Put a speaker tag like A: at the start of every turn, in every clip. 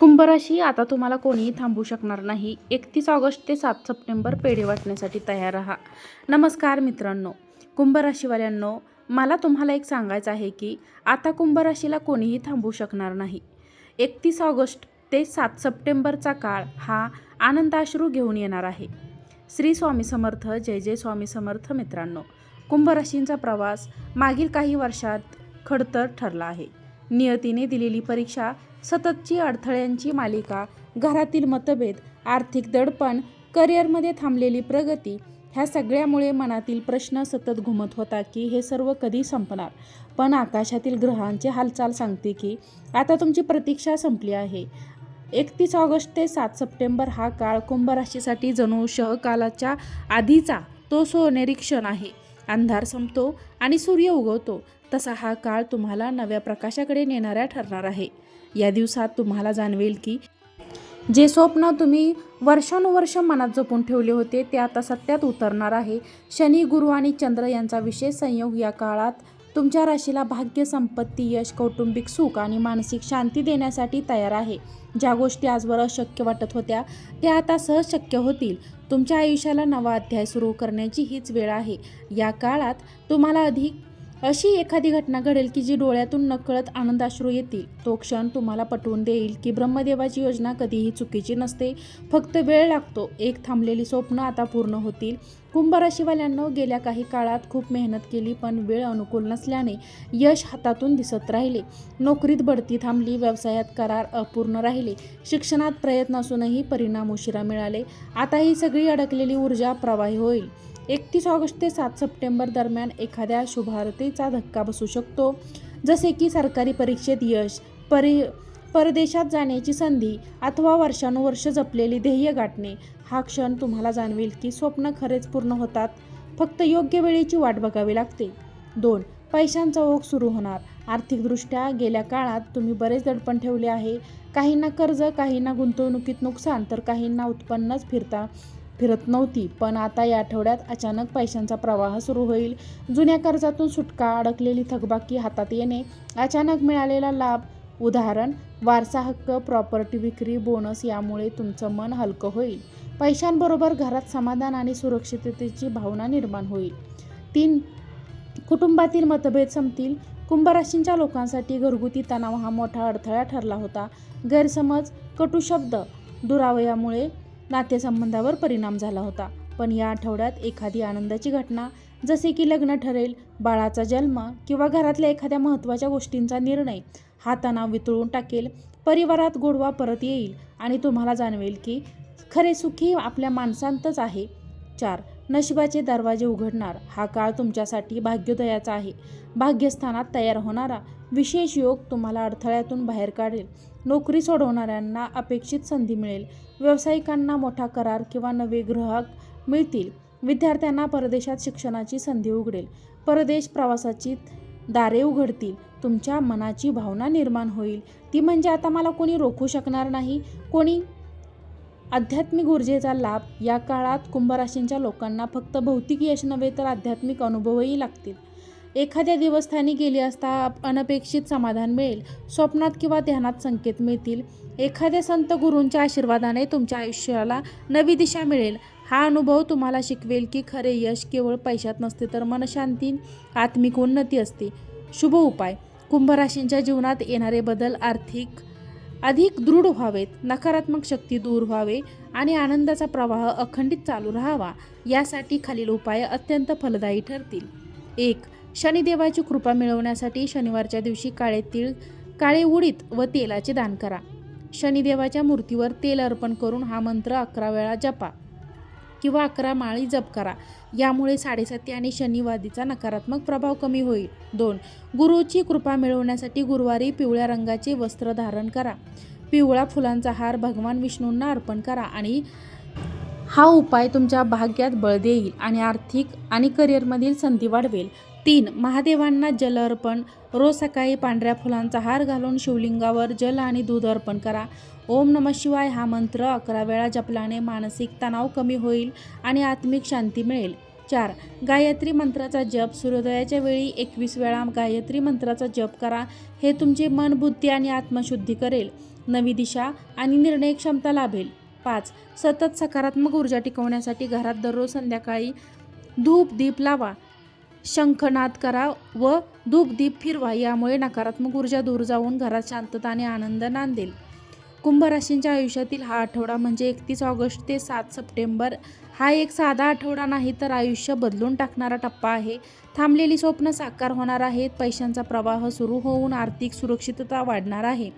A: कुंभराशी आता तुम्हाला कोणीही थांबू शकणार नाही. एकतीस ऑगस्ट ते सात सप्टेंबर पेढे वाटण्यासाठी तयार राहा. नमस्कार मित्रांनो कुंभराशीवाल्यांनो मला तुम्हाला एक सांगायचं आहे की आता कुंभराशीला कोणीही थांबू शकणार नाही. एकतीस ऑगस्ट ते सात सप्टेंबरचा काळ हा आनंदाश्रू घेऊन येणार आहे. श्री स्वामी समर्थ जय जय स्वामी समर्थ मित्रांनो कुंभराशींचा प्रवास मागील काही वर्षात खडतर ठरला आहे. नियतीने दिलेली परीक्षा सततची अडथळ्यांची मालिका घरातील मतभेद आर्थिक दडपण करिअरमध्ये थांबलेली प्रगती ह्या सगळ्यामुळे मनातील प्रश्न सतत घुमत होता की हे सर्व कधी संपणार? पण आकाशातील ग्रहांची हालचाल सांगते की आता तुमची प्रतीक्षा संपली आहे. एकतीस ऑगस्ट ते सात सप्टेंबर हा काळ कुंभ राशीसाठी जणू शहकालाच्या आधीचा तो सोनेरी क्षण आहे. अंधार संपतो आणि सूर्य उगवतो. तसा हा काळ तुम्हाला नव्या प्रकाशाकडे नेणाऱ्या ठरणार आहे. या दिवसात तुम्हाला जाणवेल की जे स्वप्न तुम्ही वर्षानुवर्ष मनात जपून ठेवले होते ते आता सत्यात उतरणार आहे. शनी गुरु आणि चंद्र यांचा विशेष संयोग या काळात तुमच्या राशीला भाग्य संपत्ती यश कौटुंबिक सुख आणि मानसिक शांती देण्यासाठी तयार आहे. ज्या गोष्टी आजवर अशक्य वाटत होत्या त्या आता सहज शक्य होतील. तुमच्या आयुष्याला नवा अध्याय सुरू करण्याची हीच वेळ आहे. या काळात तुम्हाला अधिक अशी एखादी घटना घडेल की जी डोळ्यातून नकळत आनंदाश्रू येतील. तो क्षण तुम्हाला पटवून देईल की ब्रह्मदेवाची योजना कधीही चुकीची नसते. फक्त वेळ लागतो. एक थांबलेली स्वप्न आता पूर्ण होतील. कुंभ गेल्या काही काळात खूप मेहनत केली पण वेळ अनुकूल नसल्याने यश हातातून दिसत राहिले. नोकरीत बढती थांबली व्यवसायात करार अपूर्ण राहिले. शिक्षणात प्रयत्न असूनही परिणाम उशिरा मिळाले. आता ही सगळी अडकलेली ऊर्जा प्रवाही होईल. एकतीस ऑगस्ट ते सात सप्टेंबर दरम्यान एखाद्या शुभारतीचा धक्का बसू शकतो. जसे की सरकारी परीक्षेत यश परि परदेशात जाण्याची संधी अथवा वर्षानुवर्ष जपलेली ध्येय गाठणे हा क्षण तुम्हाला जाणवेल की स्वप्न खरेच पूर्ण होतात. फक्त योग्य वेळेची वाट बघावी लागते. दोन पैशांचा ओघ सुरू होणार. आर्थिकदृष्ट्या गेल्या काळात तुम्ही बरेच दडपण ठेवले आहे. काहींना कर्ज काहींना गुंतवणुकीत नुकसान तर काहींना उत्पन्नच फिरता. फिरत नव्हती. पण आता या आठवड्यात अचानक पैशांचा प्रवाह सुरू होईल. जुन्या कर्जातून सुटका अडकलेली थकबाकी हातात येणे अचानक मिळालेला लाभ उदाहरण वारसा हक्क प्रॉपर्टी विक्री बोनस यामुळे तुमचं मन हलकं होईल. पैशांबरोबर घरात समाधान आणि सुरक्षिततेची भावना निर्माण होईल. तीन कुटुंबातील मतभेद संपतील. कुंभराशींच्या लोकांसाठी घरगुती तणाव हा मोठा अडथळा ठरला होता. गैरसमज कटुशब्द दुरावयामुळे नातेसंबंधावर परिणाम झाला होता. पण या आठवड्यात एखादी आनंदाची घटना जसे की लग्न ठरेल बाळाचा जन्म किंवा घरातल्या एखाद्या महत्त्वाच्या गोष्टींचा निर्णय हा तणाव वितळून टाकेल परिवारात गोडवा परत येईल आणि तुम्हाला जाणवेल की खरे सुखी आपल्या माणसांतच आहे. चार नशिबाचे दरवाजे उघडणार हा काळ तुमच्यासाठी भाग्योदयाचा आहे. भाग्यस्थानात तयार होणारा विशेष योग तुम्हाला अडथळ्यातून बाहेर काढेल. नोकरी सोडवणाऱ्यांना अपेक्षित संधी मिळेल. व्यावसायिकांना मोठा करार किंवा नवे ग्राहक मिळतील. विद्यार्थ्यांना परदेशात शिक्षणाची संधी उघडेल. परदेश प्रवासाची दारे उघडतील. तुमच्या मनाची भावना निर्माण होईल. ती म्हणजे आता मला कोणी रोखू शकणार नाही. कोणी आध्यात्मिक ऊर्जेचा लाभ. या काळात कुंभराशींच्या लोकांना फक्त भौतिक यश नव्हे तर आध्यात्मिक अनुभवही लागतील. एखाद्या देवस्थानी गेली असता अनपेक्षित समाधान मिळेल. स्वप्नात किंवा ध्यानात संकेत मिळतील. एखाद्या संत गुरूंच्या आशीर्वादाने तुमच्या आयुष्याला नवी दिशा मिळेल. हा अनुभव तुम्हाला शिकवेल की खरे यश केवळ पैशात नसते तर मनशांती आत्मिक उन्नती असते. शुभ उपाय. कुंभराशींच्या जीवनात येणारे बदल आर्थिक अधिक दृढ व्हावेत. नकारात्मक शक्ती दूर व्हावे आणि आनंदाचा प्रवाह अखंडित चालू राहावा. यासाठी खालील उपाय अत्यंत फलदायी ठरतील. एक शनिदेवाची कृपा मिळवण्यासाठी शनिवारच्या दिवशी काळे तीळ काळे उडीद व तेलाचे दान करा. शनिदेवाच्या मूर्तीवर तेल अर्पण करून हा मंत्र अकरा वेळा जपा किंवा अकरा माळी जप करा. यामुळे साडेसाती आणि शनिवादीचा नकारात्मक प्रभाव कमी होईल. दोन गुरुची कृपा मिळवण्यासाठी गुरुवारी पिवळ्या रंगाचे वस्त्र धारण करा. पिवळा फुलांचा हार भगवान विष्णूंना अर्पण करा आणि हा उपाय तुमच्या भाग्यात बळ देईल आणि आर्थिक आणि करिअरमधील संधी वाढवेल. तीन महादेवांना जल अर्पण. रोज सकाळी पांढऱ्या फुलांचा हार घालून शिवलिंगावर जल आणि दूध अर्पण करा. ओम नम शिवाय हा मंत्र अकरा वेळा जपल्याने मानसिक तणाव कमी होईल आणि आत्मिक शांती मिळेल. चार गायत्री मंत्राचा जप. सूर्योदयाच्या वेळी एकवीस वेळा गायत्री मंत्राचा जप करा. हे तुमचे मन बुद्धी आणि आत्मशुद्धी करेल. नवी दिशा आणि निर्णय क्षमता लाभेल. पाच सतत सकारात्मक ऊर्जा टिकवण्यासाठी घरात दररोज संध्याकाळी धूप दीप लावा. शंखनाद करा व धूपदीप फिरवा यामुळे नकारात्मक ऊर्जा दूर जाऊन घरात शांतता आणि आनंद नांदेल. कुंभ राशींच्या आयुष्यातील हा आठवडा म्हणजे एकतीस ऑगस्ट ते सात सप्टेंबर. हा एक साधा आठवडा नाही तर आयुष्य बदलून टाकणारा टप्पा आहे. थांबलेली स्वप्न साकार होणार आहेत. पैशांचा प्रवाह सुरू होऊन आर्थिक सुरक्षितता वाढणार आहे.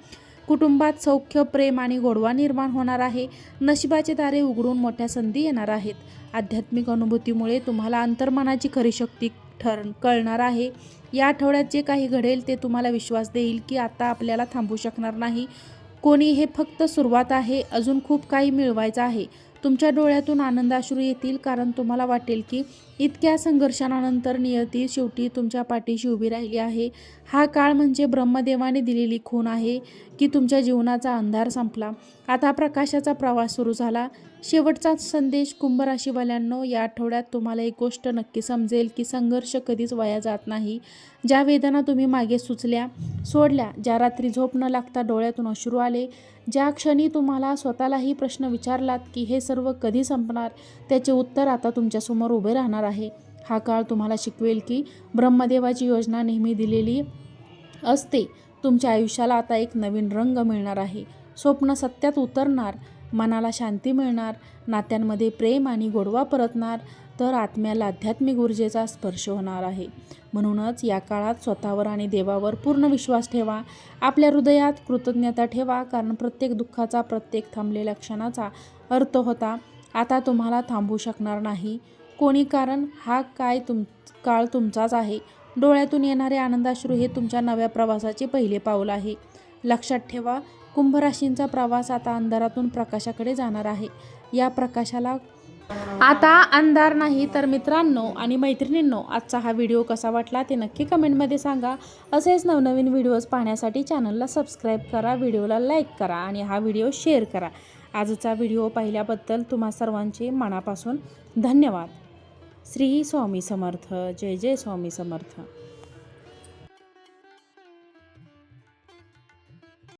A: कुटुंबात सौख्य प्रेम आणि गोडवा निर्माण होणार आहे. नशिबाचे दारे उघडून मोठ्या संधी येणार आहेत. आध्यात्मिक अनुभूतीमुळे तुम्हाला अंतर्मनाची खरी शक्ती ठर कळणार आहे. या आठवड्यात जे काही घडेल ते तुम्हाला विश्वास देईल की आता आपल्याला थांबू शकणार नाही. कोणी हे फक्त सुरुवात आहे. अजून खूप काही मिळवायचं आहे. तुमच्या डोळ्यातून आनंदाश्रू येतील कारण तुम्हाला वाटेल की इतक्या संघर्षानंतर नियती शेवटी तुमच्या पाठीशी उभी राहिली आहे. हा काळ म्हणजे ब्रह्मदेवाने दिलेली खून आहे की तुमच्या जीवनाचा अंधार संपला. आता प्रकाशाचा प्रवास सुरू झाला. शेवटचा संदेश कुंभराशीवाल्यांनो या आठवड्यात तुम्हाला एक गोष्ट नक्की समजेल की संघर्ष कधीच वाया जात नाही. ज्या वेदना तुम्ही मागे सुचल्या सोडल्या ज्या रात्री झोप न लागता डोळ्यातून अश्रू आले ज्या क्षणी तुम्हाला स्वतःलाही प्रश्न विचारलात की हे सर्व कधी संपणार त्याचे उत्तर आता तुमच्यासमोर उभे राहणार आहे. हा काळ तुम्हाला शिकवेल की ब्रह्मदेवाची योजना नेहमी दिलेली असते. तुमच्या आयुष्याला आता एक नवीन रंग मिळणार आहे. स्वप्न सत्यात उतरणार मनाला शांती मिळणार नात्यांमध्ये प्रेम आणि गोडवा परतणार तर आत्म्याला आध्यात्मिक ऊर्जेचा स्पर्श होणार आहे. म्हणूनच या काळात स्वतःवर आणि देवावर पूर्ण विश्वास ठेवा. आपल्या हृदयात कृतज्ञता ठेवा कारण प्रत्येक दुःखाचा प्रत्येक थांबलेल्या क्षणाचा अर्थ होता आता तुम्हाला थांबू शकणार नाही. कोणी कारण? हा काय तुम काळ तुमचाच आहे. डोळ्यातून येणारे आनंदाश्रू हे तुमच्या नव्या प्रवासाचे पहिले पाऊल आहे. लक्षात ठेवा कुंभराशींचा प्रवास आता अंधारातून प्रकाशाकडे जाणार आहे. या प्रकाशाला आता अंधार नाही तर मित्रांनो आणि मैत्रिणींनो आजचा हा व्हिडिओ कसा वाटला ते नक्की कमेंटमध्ये सांगा. असेच नवनवीन व्हिडिओज पाहण्यासाठी चॅनलला सबस्क्राईब करा व्हिडिओला लाईक करा आणि हा व्हिडिओ शेअर करा. आजचा व्हिडिओ पाहिल्याबद्दल तुम्हा सर्वांचे मनापासून धन्यवाद. श्री स्वामी समर्थ. जय जय स्वामी समर्थ.